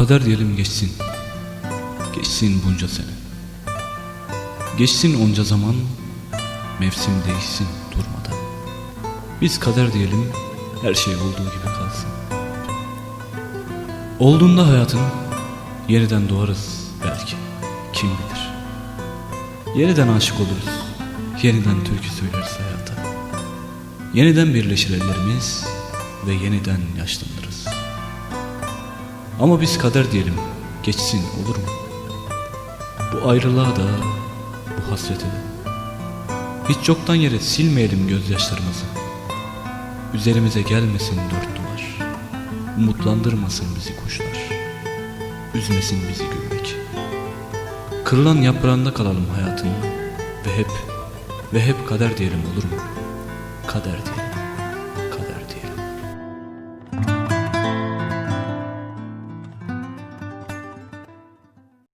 Kader diyelim geçsin. Geçsin bunca sene. Geçsin onca zaman, mevsim değişsin durmadan. Biz kader diyelim, her şey olduğu gibi kalsın. Olduğunda hayatın, yeniden doğarız belki, kim bilir. Yeniden aşık oluruz, yeniden türkü söyleriz hayata. Yeniden birleşir ellerimiz ve yeniden yaşlanırız. Ama biz kader diyelim, geçsin olur mu? Bu ayrılığa da, bu hasrete de. Hiç yoktan yere silmeyelim gözyaşlarımızı. Üzerimize gelmesin dört duvar. Umutlandırmasın bizi kuşlar. Üzmesin bizi gülmek. Kırılan yaprağında kalalım hayatın ve hep ve hep kader diyelim olur mu? Kader diyelim.